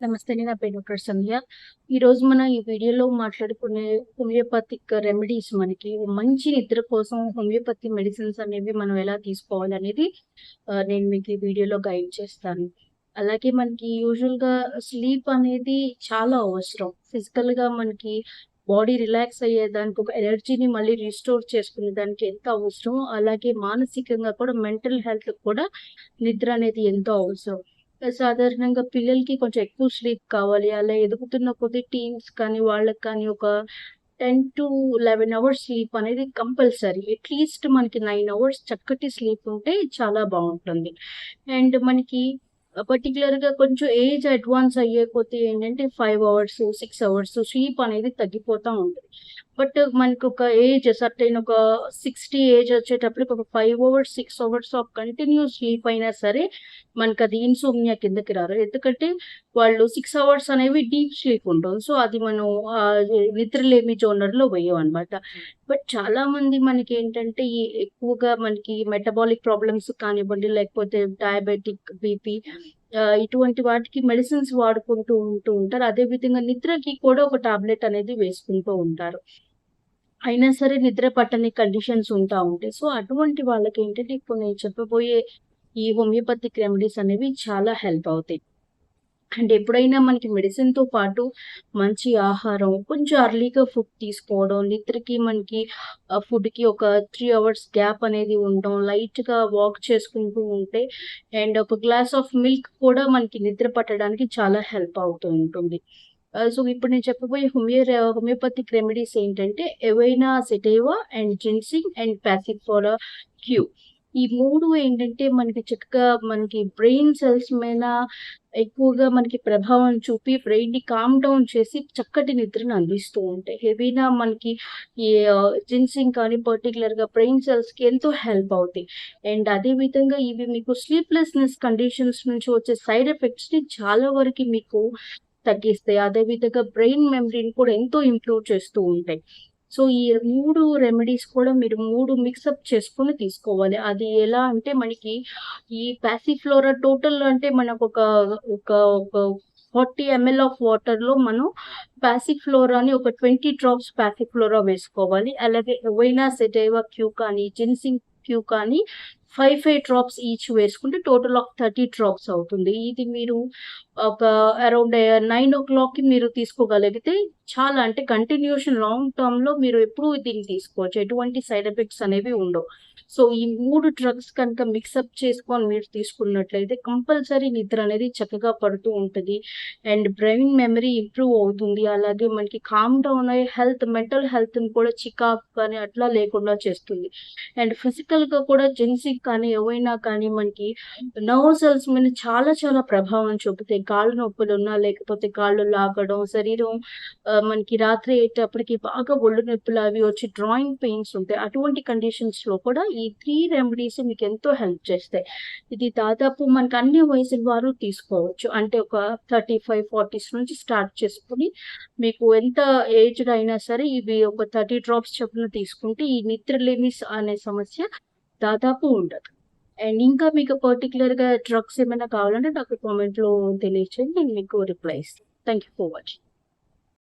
నమస్తే నా పేరు డాక్టర్ సంధ్య. ఈరోజు మనం ఈ వీడియోలో మాట్లాడుకునే హోమియోపతిక్ రెమెడీస్ మనకి మంచి నిద్ర కోసం హోమియోపతి మెడిసిన్స్ అనేవి మనం ఎలా తీసుకోవాలి అనేది నేను మీకు ఈ వీడియోలో గైడ్ చేస్తాను. అలాగే మనకి యూజువల్గా స్లీప్ అనేది చాలా అవసరం. ఫిజికల్గా మనకి బాడీ రిలాక్స్ అయ్యేదానికి ఒక ఎనర్జీని మళ్ళీ రీస్టోర్ చేసుకునే దానికి ఎంత అవసరం అలాగే మానసికంగా కూడా మెంటల్ హెల్త్ కూడా నిద్ర అనేది ఎంతో అవసరం. సాధారణంగా పిల్లలకి కొంచెం ఎక్కువ స్లీప్ కావాలి. అలా ఎదుగుతున్న కొద్ది టీన్స్ కానీ వాళ్ళకి కానీ ఒక ten to eleven hours sleep అనేది కంపల్సరీ అట్లీస్ట్ మనకి నైన్ అవర్స్ చక్కటి స్లీప్ ఉంటే చాలా బాగుంటుంది. అండ్ మనకి Uh, పర్టికులర్గా కొంచెం ఏజ్ అడ్వాన్స్ అయ్యే కొద్దీ ఏంటంటే five hours six hours sleep అనేది తగ్గిపోతూ ఉంటుంది. బట్ మనకు ఒక ఏజ్ సర్టైన్ ఒక సిక్స్టీ ఏజ్ వచ్చేటప్పటికి ఒక five hours six hours of continuous sleep అయినా సరే మనకు అది ఇన్సోమియా కిందకి రారు ఎందుకంటే వాళ్ళు సిక్స్ అవర్స్ అనేవి డీప్ స్లీప్ ఉంటుంది సో అది మనం నిద్రలేమి జోనర్లో వేయం అనమాట బట్ చాలా మంది మనకి ఏంటంటే ఈ ఎక్కువగా మనకి మెటబాలిక్ ప్రాబ్లమ్స్ కానివ్వండి లేకపోతే డయాబెటిక్ బీపీ ఇటువంటి వాటికి మెడిసిన్స్ వాడుకుంటూ ఉంటూ ఉంటారు. అదే విధంగా నిద్రకి కూడా ఒక టాబ్లెట్ అనేది వేసుకుంటూ ఉంటారు. అయినా సరే నిద్ర పట్టని కండిషన్స్ ఉంటా ఉంటాయి సో అటువంటి వాళ్ళకి ఏంటంటే ఇప్పుడు నేను చెప్పబోయే ఈ హోమియోపతిక్ రెమెడీస్ అనేవి చాలా హెల్ప్ అవుతాయి. అండ్ ఎప్పుడైనా మనకి మెడిసిన్తో పాటు మంచి ఆహారం కొంచెం అర్లీగా ఫుడ్ తీసుకోవడం నిద్రకి మనకి ఫుడ్కి ఒక త్రీ అవర్స్ గ్యాప్ అనేది ఉండడం లైట్గా వాక్ చేసుకుంటూ ఉంటే అండ్ ఒక గ్లాస్ ఆఫ్ మిల్క్ కూడా మనకి నిద్ర పట్టడానికి చాలా హెల్ప్ అవుతూ ఉంటుంది. సో ఇప్పుడు నేను చెప్పబోయే హోమియో హోమియోపతిక్ రెమెడీస్ ఏంటంటే avena sativa and ginseng and passiflora Q ఈ మూడు ఏంటంటే మనకి చక్కగా మనకి బ్రెయిన్ సెల్స్ మీద ఎక్కువగా మనకి ప్రభావం చూపి బ్రెయిన్ని కామ్ డౌన్ చేసి చక్కటి నిద్రను అందిస్తూ ఉంటాయి. హెవీనా మనకి ఈ జిన్సింగ్ కానీ పర్టికులర్గా బ్రెయిన్ సెల్స్కి ఎంతో హెల్ప్ అవుతాయి. అండ్ అదే విధంగా ఇవి మీకు స్లీప్లెస్నెస్ కండిషన్స్ నుంచి వచ్చే సైడ్ ఎఫెక్ట్స్ని చాలా వరకు మీకు తగ్గిస్తాయి. అదేవిధంగా బ్రెయిన్ మెమరీని కూడా ఎంతో ఇంప్రూవ్ చేస్తూ ఉంటాయి. సో ఈ మూడు రెమెడీస్ కూడా మీరు మూడు మిక్సప్ చేసుకుని తీసుకోవాలి. అది ఎలా అంటే మనకి ఈ ప్యాసిఫ్లోరా టోటల్ అంటే మనకు ఒక ఒక ఒక ఫార్టీ ఎంఎల్ ఆఫ్ వాటర్లో మనం ప్యాసిఫ్లోరాని ఒక ట్వంటీ డ్రాప్స్ ప్యాసిఫ్లోరా వేసుకోవాలి. అలాగే ఎవైనా సెటైవా క్యూ కానీ జిన్సింగ్ క్యూ కానీ ఫైవ్ ఫైవ్ డ్రాప్స్ ఈచ్ వేసుకుంటే టోటల్ ఆఫ్ థర్టీ డ్రాప్స్ అవుతుంది. ఇది మీరు ఒక అరౌండ్ నైన్ ఓ క్లాక్కి మీరు తీసుకోగలిగితే చాలా అంటే కంటిన్యూషన్ లాంగ్ టర్మ్లో మీరు ఎప్పుడూ దీన్ని తీసుకోవచ్చు. ఎటువంటి సైడ్ ఎఫెక్ట్స్ అనేవి ఉండవు. సో ఈ మూడు డ్రగ్స్ కనుక మిక్సప్ చేసుకొని మీరు తీసుకున్నట్లయితే కంపల్సరీ నిద్ర అనేది చక్కగా పడుతూ ఉంటుంది. అండ్ బ్రెయిన్ మెమరీ ఇంప్రూవ్ అవుతుంది. అలాగే మనకి కామ్ డౌన్ అయ్యే హెల్త్ మెంటల్ హెల్త్ని కూడా చికాక్ కానీ అట్లా లేకుండా చేస్తుంది. అండ్ ఫిజికల్గా కూడా జెన్సిక్ కానీ ఏవైనా కానీ మనకి నర్వ్ సెల్స్ మీద చాలా చాలా ప్రభావం చూపుతాయి. కాళ్ళు నొప్పులు ఉన్నా లేకపోతే కాళ్ళు లాగడం శరీరం మనకి రాత్రి అయ్యేటప్పటికి బాగా ఒళ్ళు నొప్పులు అవి వచ్చి డ్రాయింగ్ పెయిన్స్ ఉంటాయి. అటువంటి కండిషన్స్లో కూడా ఈ త్రీ రెమెడీస్ మీకు ఎంతో హెల్ప్ చేస్తాయి. ఇది దాదాపు మనకి అన్ని వయసుల వారు తీసుకోవచ్చు. అంటే ఒక థర్టీ ఫైవ్ ఫార్టీస్ నుంచి స్టార్ట్ చేసుకుని మీకు ఎంత ఏజ్డ్ అయినా సరే ఇవి ఒక థర్టీ డ్రాప్స్ చొప్పున తీసుకుంటే ఈ నిద్రలేమి అనే సమస్య దాదాపు ఉండదు. అండ్ ఇంకా మీకు పర్టికులర్గా డ్రగ్స్ ఏమైనా కావాలంటే నాకు కామెంట్లో తెలియచేయండి. నేను మీకు రిప్లై ఇస్తాను. Thank you for watching